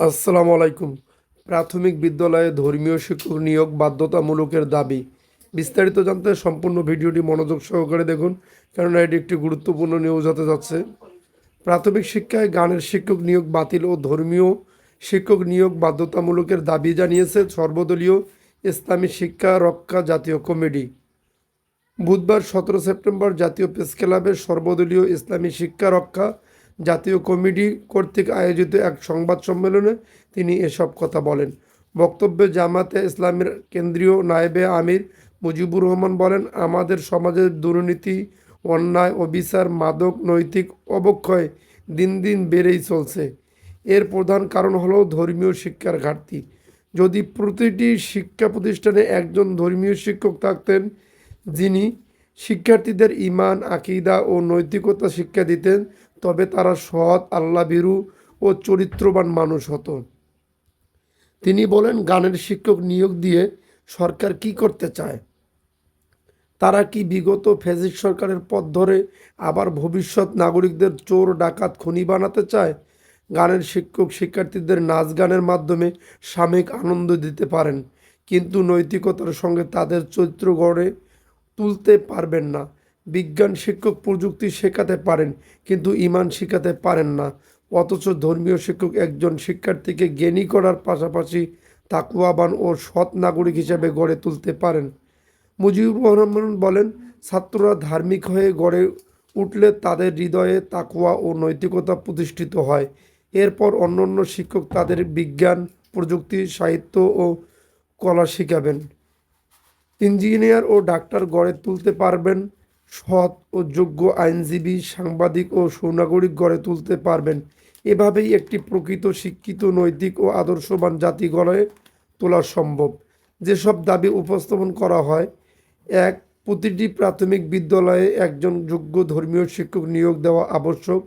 আসসালামু আলাইকুম। প্রাথমিক বিদ্যালয়ে ধর্মীয় শিক্ষক নিয়োগ বাধ্যতামূলকের দাবি। বিস্তারিত জানতে সম্পূর্ণ ভিডিওটি মনোযোগ সহকারে দেখুন, কেননা এটি একটি গুরুত্বপূর্ণ নিউজ হতে যাচ্ছে। প্রাথমিক শিক্ষায় গানের শিক্ষক নিয়োগ বাতিল ও ধর্মীয় শিক্ষক নিয়োগ বাধ্যতামূলকের দাবি জানিয়েছে সর্বদলীয় ইসলামী শিক্ষা রক্ষা জাতীয় কমিটি। বুধবার সতেরো সেপ্টেম্বর জাতীয় প্রেস ক্লাবের সর্বদলীয় ইসলামী শিক্ষা রক্ষা জাতীয় কমিটি কর্তৃক আয়োজিত এক সংবাদ সম্মেলনে তিনি এসব কথা বলেন। বক্তব্যে জামাতে ইসলামের কেন্দ্রীয় নায়েবে আমির মুজিবুর রহমান বলেন, আমাদের সমাজের দুর্নীতি, অন্যায়, অবিচার, মাদক, নৈতিক অবক্ষয় দিন দিন বেড়েই চলছে। এর প্রধান কারণ হলো ধর্মীয় শিক্ষার ঘাটতি। যদি প্রতিটি শিক্ষা প্রতিষ্ঠানে একজন ধর্মীয় শিক্ষক থাকতেন, যিনি শিক্ষার্থীদের ইমান, আকিদা ও নৈতিকতা শিক্ষা দিতেন তবে তারা সৎ আল্লাভীরু ও চরিত্রবান মানুষ হতো। তিনি বলেন, গানের শিক্ষক নিয়োগ দিয়ে সরকার কি করতে চায়? তারা কি বিগত ফেজিস সরকারের পথ ধরে আবার ভবিষ্যৎ নাগরিকদের চোর, ডাকাত, খনি বানাতে চায়? গানের শিক্ষক শিক্ষার্থীদের নাচ গানের মাধ্যমে সাময়িক আনন্দ দিতে পারেন, কিন্তু নৈতিকতার সঙ্গে তাদের চরিত্র গড়ে তুলতে পারবেন না। বিজ্ঞান শিক্ষক প্রযুক্তি শেখাতে পারেন, কিন্তু ইমান শেখাতে পারেন না। অথচ ধর্মীয় শিক্ষক একজন শিক্ষার্থীকে জ্ঞানী করার পাশাপাশি তাকুয়াবান ও সৎ নাগরিক হিসেবে গড়ে তুলতে পারেন। মুজিবুর রহমান বলেন, ছাত্ররা ধার্মিক হয়ে গড়ে উঠলে তাদের হৃদয়ে তাকুয়া ও নৈতিকতা প্রতিষ্ঠিত হয়। এরপর অন্যান্য শিক্ষক তাদের বিজ্ঞান, প্রযুক্তি, সাহিত্য ও কলা শিখাবেন। ইঞ্জিনিয়ার ও ডাক্তার গড়ে তুলতে পারবেন সৎ ও যোগ্য আইনজীবী, সাংবাদিক ও সুনাগরিক গড়ে তুলতে পারবেন। এভাবেই একটি প্রকৃত শিক্ষিত, নৈতিক ও আদর্শবান জাতি গড়ে তোলা সম্ভব। যেসব দাবি উপস্থাপন করা হয়, এক, প্রতিটি প্রাথমিক বিদ্যালয়ে একজন যোগ্য ধর্মীয় শিক্ষক নিয়োগ দেওয়া আবশ্যক।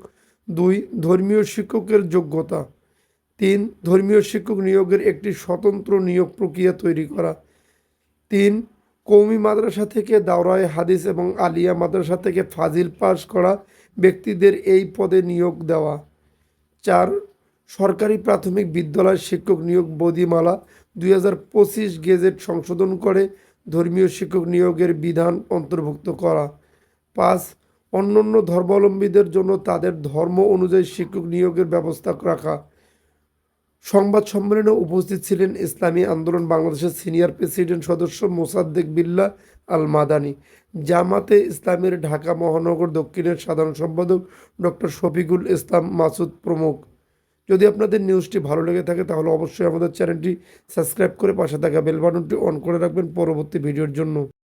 দুই, ধর্মীয় শিক্ষকের যোগ্যতা। তিন, ধর্মীয় শিক্ষক নিয়োগের একটি স্বতন্ত্র নিয়োগ প্রক্রিয়া তৈরি করা। তিন কৌমি মাদ্রাসা থেকে দাওরায় হাদিস এবং আলিয়া মাদ্রাসা থেকে ফাজিল পাস করা ব্যক্তিদের এই পদে নিয়োগ দেওয়া। চার, সরকারি প্রাথমিক বিদ্যালয় শিক্ষক নিয়োগ বদিমালা দুই হাজার পঁচিশ গেজেট সংশোধন করে ধর্মীয় শিক্ষক নিয়োগের বিধান অন্তর্ভুক্ত করা। পাঁচ, অন্যান্য ধর্মাবলম্বীদের জন্য তাদের ধর্ম অনুযায়ী শিক্ষক নিয়োগের ব্যবস্থা রাখা। সংবাদ সম্মেলনে উপস্থিত ছিলেন ইসলামী আন্দোলন বাংলাদেশের সিনিয়র প্রেসিডেন্ট সদস্য মোসাদ্দেক বিল্লাহ আল মাদানি জামাতে ইসলামের ঢাকা মহানগর দক্ষিণের সাধারণ সম্পাদক ডক্টর শফিকুল ইসলাম মাসুদ প্রমুখ। যদি আপনাদের নিউজটি ভালো লেগে থাকে, তাহলে অবশ্যই আমাদের চ্যানেলটি সাবস্ক্রাইব করে পাশে থাকা বেল বাটনটি অন করে রাখবেন পরবর্তী ভিডিওর জন্য।